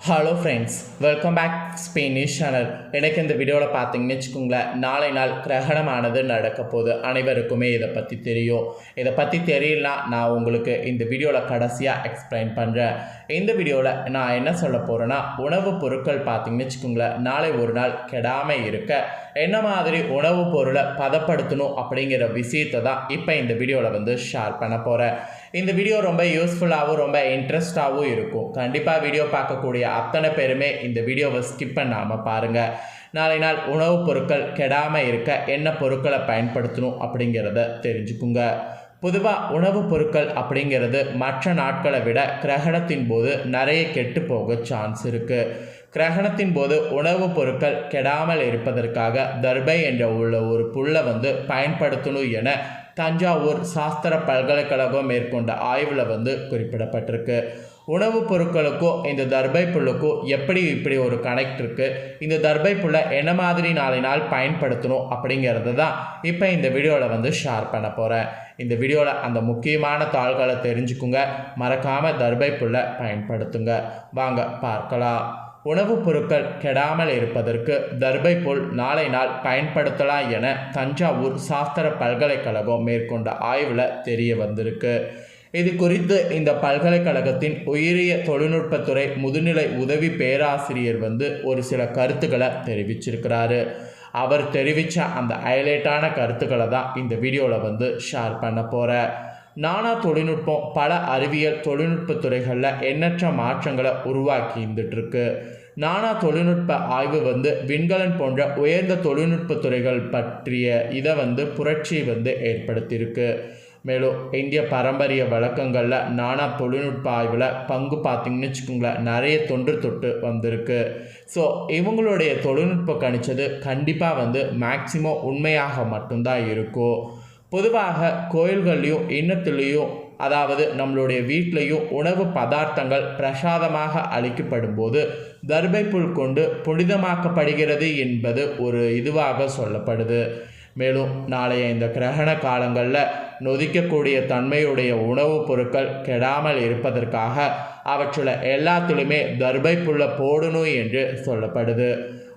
Hello friends welcome back Spanish channel எனக்கு இந்த வீடியோவில் பார்த்தீங்கன்னு வச்சுக்கோங்களேன் நாளை நாள் கிரகணமானது நடக்க போகுது. அனைவருக்குமே இதை பற்றி தெரியும். இதை பற்றி தெரியலனா நான் உங்களுக்கு இந்த வீடியோவில் கடைசியாக எக்ஸ்பிளைன் பண்ணுறேன் இந்த வீடியோவில் நான் என்ன சொல்ல போகிறேன்னா உணவுப் பொருட்கள் பார்த்தீங்கன்னு வச்சுக்கோங்களேன் நாளை ஒரு நாள் கெடாமல் இருக்க. என்ன மாதிரி உணவுப் பொருளை பதப்படுத்தணும் அப்படிங்கிற விஷயத்தை தான் இப்போ இந்த வீடியோவில் வந்து ஷேர் பண்ண போகிறேன் இந்த வீடியோ ரொம்ப யூஸ்ஃபுல்லாகவும் ரொம்ப இன்ட்ரெஸ்டாகவும் இருக்கும். கண்டிப்பாக வீடியோ பார்க்கக்கூடிய அத்தனை பேருமே இந்த வீடியோவை ஸ்கிப் பண்ணாமல் பாருங்கள் நாளை நாள் உணவுப் பொருட்கள் கெடாமல் இருக்க என்ன பொருட்களை பயன்படுத்தணும் அப்படிங்கிறத தெரிஞ்சுக்குங்க. பொதுவாக உணவுப் பொருட்கள் அப்படிங்கிறது மற்ற நாட்களை விட கிரகணத்தின் போது நிறைய கெட்டு போக சான்ஸ் இருக்குது கிரகணத்தின் போது உணவுப் பொருட்கள் கெடாமல் இருப்பதற்காக தர்பை என்ற உள்ள ஒரு புல்லை வந்து பயன்படுத்தணும் என தஞ்சாவூர் சாஸ்திர பல்கலைக்கழகம் மேற்கொண்ட ஆய்வில் வந்து குறிப்பிடப்பட்டிருக்கு. உணவுப் பொருட்களுக்கும் இந்த தர்பை புல்லுக்கும் எப்படி இப்படி ஒரு கனெக்ட் இருக்குது இந்த தர்பை புல்லை என்ன மாதிரி நாளை நாள் பயன்படுத்தணும் அப்படிங்கிறது தான் இப்போ இந்த வீடியோவில் வந்து ஷேர் பண்ண போகிறேன் இந்த வீடியோவில் அந்த முக்கியமான தாள்களை தெரிஞ்சுக்குங்க. மறக்காமல் தர்பை புல்லை பயன்படுத்துங்க. வாங்க பார்க்கலாம். உணவுப் பொருட்கள் கெடாமல் இருப்பதற்கு தர்பை புல் நாளை நாள் பயன்படுத்தலாம் என தஞ்சாவூர் சாஸ்திர பல்கலைக்கழகம் மேற்கொண்ட ஆய்வில் தெரிய வந்திருக்கு. இது குறித்து இந்த பல்கலைக்கழகத்தின் உயிரிய தொழில்நுட்பத்துறை முதுநிலை உதவி பேராசிரியர் வந்து ஒரு சில கருத்துக்களை தெரிவிச்சிருக்கிறாரு. அவர் தெரிவித்த அந்த ஹைலைட்டான கருத்துக்களை தான் இந்த வீடியோவில் வந்து ஷேர் பண்ண போகிறேன் நானா தொழில்நுட்பம் பல அறிவியல் தொழில்நுட்ப துறைகளில் எண்ணற்ற மாற்றங்களை உருவாக்கி இருந்துட்டுருக்கு நானா தொழில்நுட்ப ஆய்வு வந்து விண்கலன் போன்ற உயர்ந்த தொழில்நுட்ப துறைகள் பற்றிய இதை வந்து புரட்சி வந்து ஏற்படுத்தியிருக்கு. மேலும் இந்திய பாரம்பரிய வழக்கங்களில் நானா தொழில்நுட்ப ஆய்வில் பங்கு பார்த்திங்கன்னு வச்சுக்கோங்களேன் நிறைய தொன்று தொட்டு வந்திருக்கு. ஸோ இவங்களுடைய தொழில்நுட்பம் கணிச்சது கண்டிப்பாக வந்து மேக்சிமம் உண்மையாக மட்டும்தான் இருக்கும். பொதுவாக கோயில்கள்லேயும் இன்னத்துலேயும் அதாவது நம்மளுடைய வீட்லேயும் உணவு பதார்த்தங்கள் பிரசாதமாக அளிக்கப்படும் போது தர்பை புல் கொண்டு புனிதமாக்கப்படுகிறது என்பது ஒரு இதுவாக சொல்லப்படுது. மேலும் நாளைய இந்த கிரகண காலங்களில் நொதிக்கக்கூடிய தன்மையுடைய உணவுப் பொருட்கள் கெடாமல் இருப்பதற்காக அவற்றில் எல்லாத்துலேயுமே தர்பை புல்ல போடணும் என்று சொல்லப்படுது.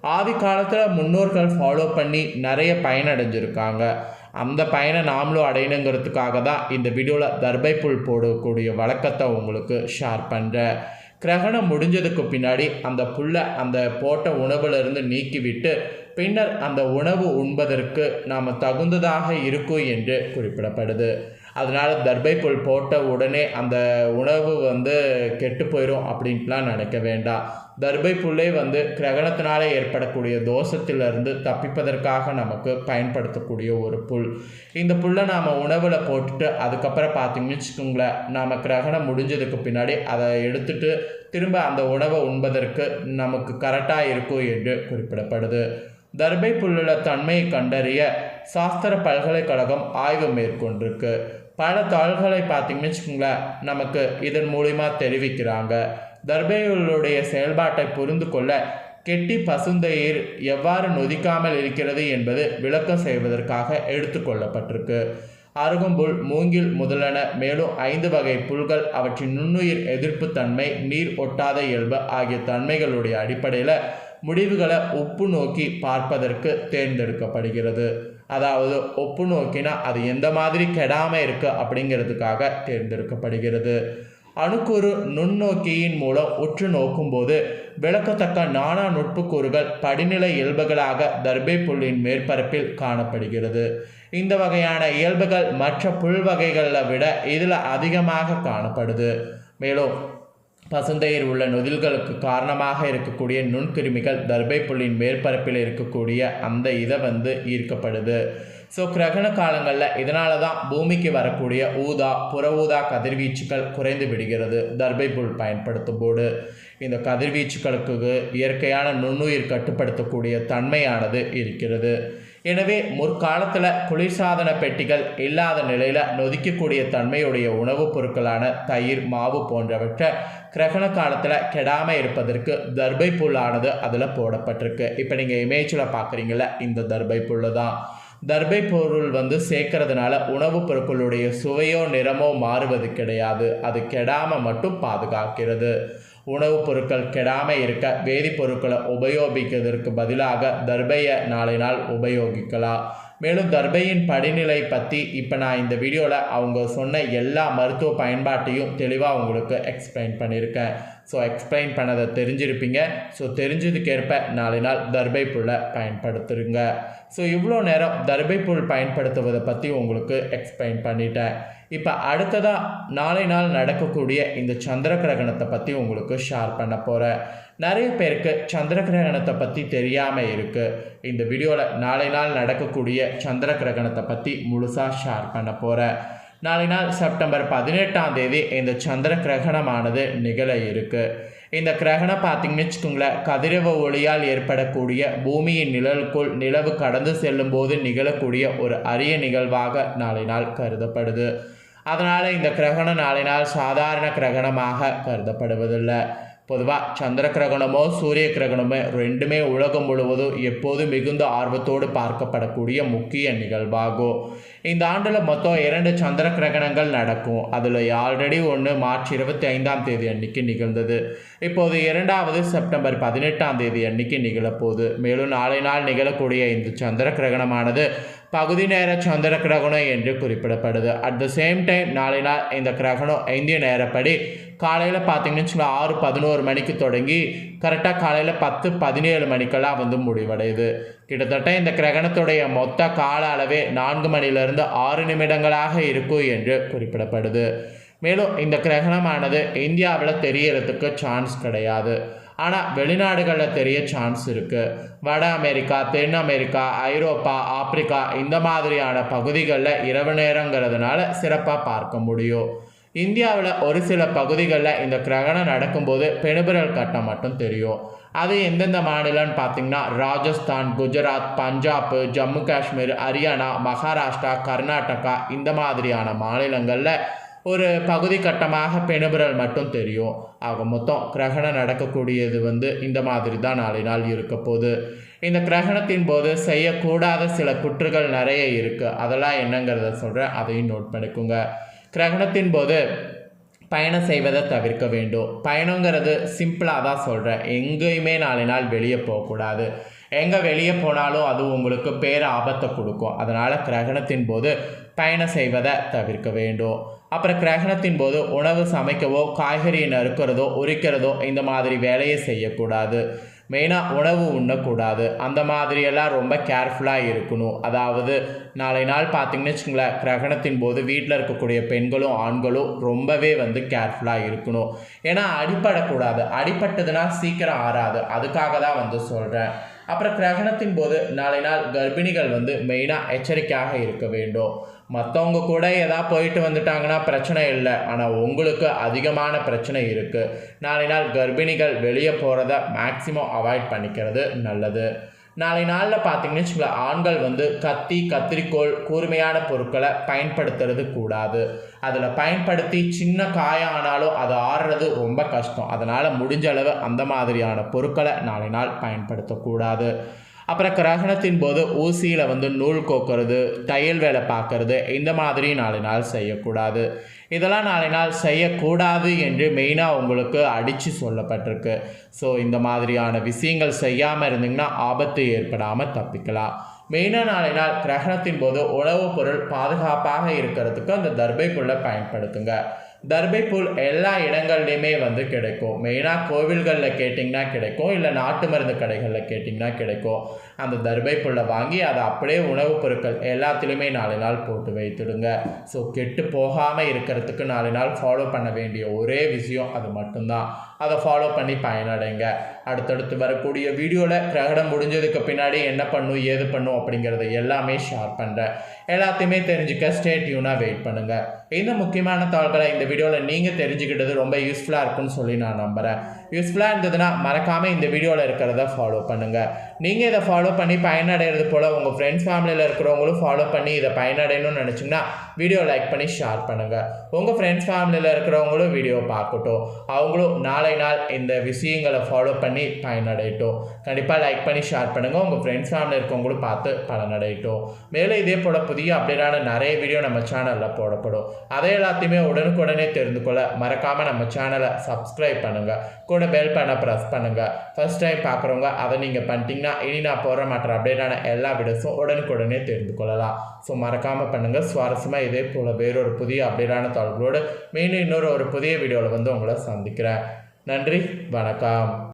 ஆதி காலத்தில் முன்னோர்கள் ஃபாலோ பண்ணி நிறைய பயனடைஞ்சிருக்காங்க. அந்த பயனை நாமளும் அடையணுங்கிறதுக்காக தான் இந்த வீடியோவில் தர்பை புல் போடக்கூடிய வழக்கத்தை உங்களுக்கு ஷேர் பண்ணுறேன் கிரகணம் முடிஞ்சதுக்கு பின்னாடி அந்த புல்லை அந்த போட்ட உணவுலேருந்து நீக்கிவிட்டு பின்னர் அந்த உணவு உண்பதற்கு நாம் தகுந்ததாக இருக்கும் என்று குறிப்பிடப்படுது. அதனால் தர்பை புல் போட்ட உடனே அந்த உணவு வந்து கெட்டு போயிடும் அப்படின்ட்டுலாம் நினைக்க வேண்டாம். தர்பை புல்லே வந்து கிரகணத்தினாலே ஏற்படக்கூடிய தோஷத்திலிருந்து தப்பிப்பதற்காக நமக்கு பயன்படுத்தக்கூடிய ஒரு புல். இந்த புல்லை நாம் உணவில் போட்டுட்டு அதுக்கப்புறம் பார்த்தீங்கன்னு வச்சுக்கோங்களேன் நாம் கிரகணம் முடிஞ்சதுக்கு பின்னாடி அதை எடுத்துட்டு திரும்ப அந்த உணவை உண்பதற்கு நமக்கு கரெக்டாக இருக்கும் என்று குறிப்பிடப்படுது. தர்பை புல்லுள்ள தன்மையை கண்டறிய சாஸ்திர பல்கலைக்கழகம் ஆய்வு மேற்கொண்டிருக்கு. பல தாள்களை பார்த்தீங்கன்னு வச்சுக்கோங்களேன் நமக்கு இதன் மூலிமா தெரிவிக்கிறாங்க. தர்பேயுடைய செயல்பாட்டை புரிந்து கொள்ள கெட்டி பசுந்தயிர் எவ்வாறு நொதிக்காமல் இருக்கிறது என்பது விளக்கம் செய்வதற்காக எடுத்துக்கொள்ளப்பட்டிருக்கு அருகம்புல் மூங்கில் முதலென மேலும் ஐந்து வகை புல்கள் அவற்றின் நுண்ணுயிர் எதிர்ப்பு தன்மை நீர் ஒட்டாத இயல்பு ஆகிய தன்மைகளுடைய அடிப்படையில் முடிவுகளை ஒப்பு நோக்கி பார்ப்பதற்கு தேர்ந்தெடுக்கப்படுகிறது. அதாவது ஒப்பு நோக்கினா அது எந்த மாதிரி கெடாமல் இருக்குது அப்படிங்கிறதுக்காக தேர்ந்தெடுக்கப்படுகிறது. அணுக்கூறு நுண்ணோக்கியின் மூலம் உற்று நோக்கும்போது விளக்கத்தக்க நானா நுட்புக்கூறுகள் படிநிலை இயல்புகளாக தர்பை புல்லின் மேற்பரப்பில் காணப்படுகிறது. இந்த வகையான இயல்புகள் மற்ற புல் வகைகளில் விட இதில் அதிகமாக காணப்படுது. மேலும் பசுந்தையில் உள்ள நொதில்களுக்கு காரணமாக இருக்கக்கூடிய நுண்கிருமிகள் தர்பை புள்ளின் மேற்பரப்பில் இருக்கக்கூடிய அந்த இதை வந்து ஈர்க்கப்படுது. ஸோ கிரகண காலங்களில் இதனால தான் பூமிக்கு வரக்கூடிய ஊதா புற ஊதா கதிர்வீச்சுகள் குறைந்து விடுகிறது. தர்பை புல் பயன்படுத்தும் போது இந்த கதிர்வீச்சுகளுக்கு இயற்கையான நுண்ணுயிர் கட்டுப்படுத்தக்கூடிய தன்மையானது இருக்கிறது. எனவே முற்காலத்தில் குளிர்சாதன பெட்டிகள் இல்லாத நிலையில் நொதிக்கக்கூடிய தன்மையுடைய உணவுப் பொருட்களான தயிர் மாவு போன்றவற்றை கிரகண காலத்தில் கெடாமல் இருப்பதற்கு தர்பை புல்லானது அதில் போடப்பட்டிருக்கு. இப்போ நீங்கள் இமேஜில் பார்க்குறீங்கள இந்த தர்பை புல்லு தான். தர்பை பொருள் வந்து சேர்க்கறதுனால உணவுப் பொருட்களுடைய சுவையோ நிறமோ மாறுவது கிடையாது. அது கெடாமல் மட்டும் பாதுகாக்கிறது. உணவுப் பொருட்கள் கெடாமல் இருக்க வேதிப்பொருட்களை உபயோகிக்கிறதுக்கு பதிலாக தர்பையை நாளை நாள் உபயோகிக்கலாம். மேலும் தர்பையின் படிநிலை பற்றி இப்போ நான் இந்த வீடியோவில் அவங்க சொன்ன எல்லா மருத்துவ பயன்பாட்டையும் தெளிவாக உங்களுக்கு எக்ஸ்பிளைன் பண்ணியிருக்கேன் ஸோ எக்ஸ்பிளைன் பண்ணதை தெரிஞ்சிருப்பீங்க. ஸோ தெரிஞ்சதுக்கேற்ப நாளை நாள் தர்பை புல்லை பயன்படுத்துருங்க. ஸோ இவ்வளோ நேரம் தர்பை புல் பயன்படுத்துவதை பற்றி உங்களுக்கு எக்ஸ்பிளைன் பண்ணிட்டேன். இப்போ அடுத்ததாக நாளை நாள் நடக்கக்கூடிய இந்த சந்திர கிரகணத்தை பற்றி உங்களுக்கு ஷேர் பண்ண போகிறேன் நிறைய பேருக்கு சந்திர கிரகணத்தை பற்றி தெரியாமல் இருக்குது இந்த வீடியோவில் நாளை நாள் நடக்கக்கூடிய சந்திர கிரகணத்தை பற்றி முழுசாக ஷேர் பண்ண போகிறேன் நாளை நாள் செப்டம்பர் பதினெட்டாம் தேதி இந்த சந்திர கிரகணமானது நிகழ இருக்குது இந்த கிரகணம் பார்த்தீங்கன்னு வச்சுக்கோங்களேன் கதிரவ ஒளியால் ஏற்படக்கூடிய பூமியின் நிழலுக்குள் நிலவு கடந்து செல்லும் போது நிகழக்கூடிய ஒரு அரிய நிகழ்வாக நாளை நாள் கருதப்படுது. அதனால் இந்த கிரகணம் நாளை நாள் சாதாரண கிரகணமாக கருதப்படுவதில்லை. பொதுவாக சந்திர கிரகணமோ சூரிய கிரகணமோ ரெண்டுமே உலகம் முழுவதும் எப்போதும் மிகுந்த ஆர்வத்தோடு பார்க்கப்படக்கூடிய முக்கிய நிகழ்வாகும். இந்த ஆண்டில் மொத்தம் இரண்டு சந்திர கிரகணங்கள் நடக்கும். அதில் ஆல்ரெடி ஒன்று மார்ச் இருபத்தி ஐந்தாம் தேதி அன்னைக்கு நிகழ்ந்தது. இப்போது இரண்டாவது செப்டம்பர் பதினெட்டாம் தேதி அன்னைக்கு நிகழப்போகுது. மேலும் நாளை நாள் நிகழக்கூடிய இந்த சந்திர கிரகணமானது பகுதி நேர சந்திர கிரகணம் என்று குறிப்பிடப்படுது. அட் த சேம் டைம் நாளை நாள் இந்த கிரகணம் இந்திய நேரப்படி காலையில் பார்த்தீங்கன்னு வச்சுக்கோங்க ஆறு பதினோரு மணிக்கு தொடங்கி கரெக்டாக காலையில் பத்து பதினேழு மணிக்கெல்லாம் வந்து முடிவடையுது. கிட்டத்தட்ட இந்த கிரகணத்துடைய மொத்த கால அளவே நான்கு மணிலிருந்து ஆறு நிமிடங்களாக இருக்கும் என்று குறிப்பிடப்படுது. மேலும் இந்த கிரகணமானது இந்தியாவில் தெரியறதுக்கு சான்ஸ் கிடையாது. ஆனால் வெளிநாடுகளில் தெரிய சான்ஸ் இருக்குது வட அமெரிக்கா தென் அமெரிக்கா ஐரோப்பா ஆப்பிரிக்கா இந்த மாதிரியான பகுதிகளில் இரவு நேரங்கிறதுனால சிறப்பாக பார்க்க முடியும். இந்தியாவில் ஒரு சில பகுதிகளில் இந்த கிரகணம் நடக்கும்போது பெணுபிரல் கட்டம் மட்டும் தெரியும். அது எந்தெந்த மாநிலம்னு பார்த்தீங்கன்னா ராஜஸ்தான் குஜராத் பஞ்சாப் ஜம்மு காஷ்மீர் ஹரியானா மகாராஷ்டிரா கர்நாடகா இந்த மாதிரியான மாநிலங்களில் ஒரு பகுதி கட்டமாக பெணுபிரல் மட்டும் தெரியும். ஆக மொத்தம் கிரகணம் நடக்கக்கூடியது வந்து இந்த மாதிரி தான் நாளை நாள் இருக்க போது இந்த கிரகணத்தின் போது செய்யக்கூடாத சில குற்றுகள் நிறைய இருக்குது அதெல்லாம் என்னங்கிறத சொல்கிறேன் அதையும் நோட் பண்ணிக்கோங்க. கிரகணத்தின் போது பயணம் செய்வதை தவிர்க்க வேண்டும். பயணங்கிறது சிம்பிளாக தான் சொல்கிறேன் எங்கேயுமே நாளை நாள் வெளியே போகக்கூடாது. எங்கே வெளியே போனாலும் அது உங்களுக்கு பேர ஆபத்தை கொடுக்கும். அதனால் கிரகணத்தின் போது பயணம் செய்வதை தவிர்க்க வேண்டும். அப்புறம் கிரகணத்தின் போது உணவு சமைக்கவோ காய்கறியை நறுக்கிறதோ உரிக்கிறதோ இந்த மாதிரி வேலையை செய்யக்கூடாது. மெயினாக உணவு உண்ணக்கூடாது. அந்த மாதிரியெல்லாம் ரொம்ப கேர்ஃபுல்லாக இருக்கணும். அதாவது நாளை நாள் பார்த்திங்கன்னு வச்சுங்களேன் கிரகணத்தின் போது வீட்டில் இருக்கக்கூடிய பெண்களும் ஆண்களும் ரொம்பவே வந்து கேர்ஃபுல்லாக இருக்கணும். ஏன்னா அடிப்படக்கூடாது அடிப்பட்டதுன்னா சீக்கிரம் ஆறாது. அதுக்காக தான் வந்து சொல்கிறேன் அப்புறம் கிரகணத்தின் போது நாளை நாள் கர்ப்பிணிகள் வந்து மெயினாக எச்சரிக்கையாக இருக்க வேண்டும். மற்றவங்க கூட எதாவது போயிட்டு வந்துட்டாங்கன்னா பிரச்சனை இல்லை. ஆனால் உங்களுக்கு அதிகமான பிரச்சனை இருக்குது நாளை நாள் கர்ப்பிணிகள் வெளியே போகிறத மேக்சிமம் அவாய்ட் பண்ணிக்கிறது நல்லது. நாளை நாளில் பார்த்தீங்கன்னு வச்சுக்கோங்களேன் ஆண்கள் வந்து கத்தி கத்திரிக்கோள் கூர்மையான பொருட்களை பயன்படுத்துறது கூடாது. அதில் பயன்படுத்தி சின்ன காயம் ஆனாலும் அது ஆடுறது ரொம்ப கஷ்டம். அதனால் முடிஞ்ச அளவு அந்த மாதிரியான பொருட்களை நாளை நாள் பயன்படுத்தக்கூடாது. அப்புறம் கிரகணத்தின் போது ஊசியில் வந்து நூல் கோக்கிறது தையல் வேலை பார்க்கறது இந்த மாதிரி நாலு நாள் செய்யக்கூடாது. இதெல்லாம் நாளை நாள் செய்யக்கூடாது என்று மெயினாக உங்களுக்கு அடித்து சொல்லப்பட்டிருக்கு. ஸோ இந்த மாதிரியான விஷயங்கள் செய்யாமல் இருந்தீங்கன்னா ஆபத்து ஏற்படாமல் தப்பிக்கலாம். மெயினாக நாளை நாள் கிரகணத்தின் போது உணவுப் பொருள் பாதுகாப்பாக இருக்கிறதுக்கு அந்த தர்பைக்குள்ளே பயன்படுத்துங்க. தர்பை புல் எல்லா இடங்கள்லையுமே வந்து கிடைக்கும். மெயினாக கோவில்களில் கேட்டிங்கன்னா கிடைக்கும். இல்லை நாட்டு மருந்து கடைகளில் கேட்டிங்கன்னா கிடைக்கும். அந்த தர்பை புல்லை வாங்கி அதை அப்படியே உணவுப் பொருட்கள் எல்லாத்துலேயுமே நாலு நாள் போட்டு வைத்துடுங்க. ஸோ கெட்டு போகாமல் இருக்கிறதுக்கு நாலு நாள் ஃபாலோ பண்ண வேண்டிய ஒரே விஷயம் அது மட்டும்தான். அதை ஃபாலோ பண்ணி பயனடைங்க. அடுத்தடுத்து வரக்கூடிய வீடியோவில் கிரகணம் முடிஞ்சதுக்கு பின்னாடி என்ன பண்ணும் ஏது பண்ணும் அப்படிங்கிறத எல்லாமே ஷேர் பண்ணுறேன் எல்லாத்தையுமே தெரிஞ்சுக்க ஸ்டேட் டியூனாக வெயிட் பண்ணுங்கள் இந்த முக்கியமான தகவல்களை இந்த வீடியோவில் நீங்கள் தெரிஞ்சுக்கிட்டது ரொம்ப யூஸ்ஃபுல்லாக இருக்கும்னு சொல்லி நான் நம்புகிறேன் யூஸ்ஃபுல்லாக இருந்ததுன்னா மறக்காமல் இந்த வீடியோவில் இருக்கிறத ஃபாலோ பண்ணுங்கள் நீங்கள் இதை ஃபாலோ பண்ணி பயனடைகிறது போல் உங்கள் ஃப்ரெண்ட்ஸ் ஃபேமிலியில் இருக்கிறவங்களும் ஃபாலோ பண்ணி இதை பயனடையணும்னு நினச்சிங்கன்னா வீடியோ லைக் பண்ணி ஷேர் பண்ணுங்கள் உங்கள் ஃப்ரெண்ட்ஸ் ஃபேமிலியில் இருக்கிறவங்களும் வீடியோ பார்க்கட்டும். அவங்களும் நாளை நாள் இந்த விஷயங்களை ஃபாலோ பண்ணி பயனடையட்டும். கண்டிப்பாக லைக் பண்ணி ஷேர் பண்ணுங்கள் உங்கள் ஃப்ரெண்ட்ஸ் ஃபேமிலி இருக்கவங்களும் பார்த்து பலனடையட்டும் மேலும் இதே போல் புதிய அப்டேட்டான நிறைய வீடியோ நம்ம சேனலில் போடப்படும். அதை எல்லாத்தையுமே உடனுக்குடனே தெரிந்து கொள்ள மறக்காமல் நம்ம சேனலை சப்ஸ்கிரைப் பண்ணுங்கள் கூட கூட பெல் பண்ண ப்ரெஸ் பண்ணுங்கள் ஃபர்ஸ்ட் டைம் பார்க்குறவங்க அதை நீங்கள் பண்ணிட்டீங்கன்னா இனி நான் போகிற மற்ற அப்டேட்டான எல்லா வீடியோஸும் உடனுக்குடனே தெரிந்து கொள்ளலாம். ஸோ மறக்காமல் பண்ணுங்கள் சுவாரஸ்யமாக இதே போல் வேறொரு புதிய அப்டேட்டான தொடர்போடு மீண்டும் இன்னொரு ஒரு புதிய வீடியோவில் வந்து உங்களை சந்திக்கிறேன். நன்றி. வணக்கம்.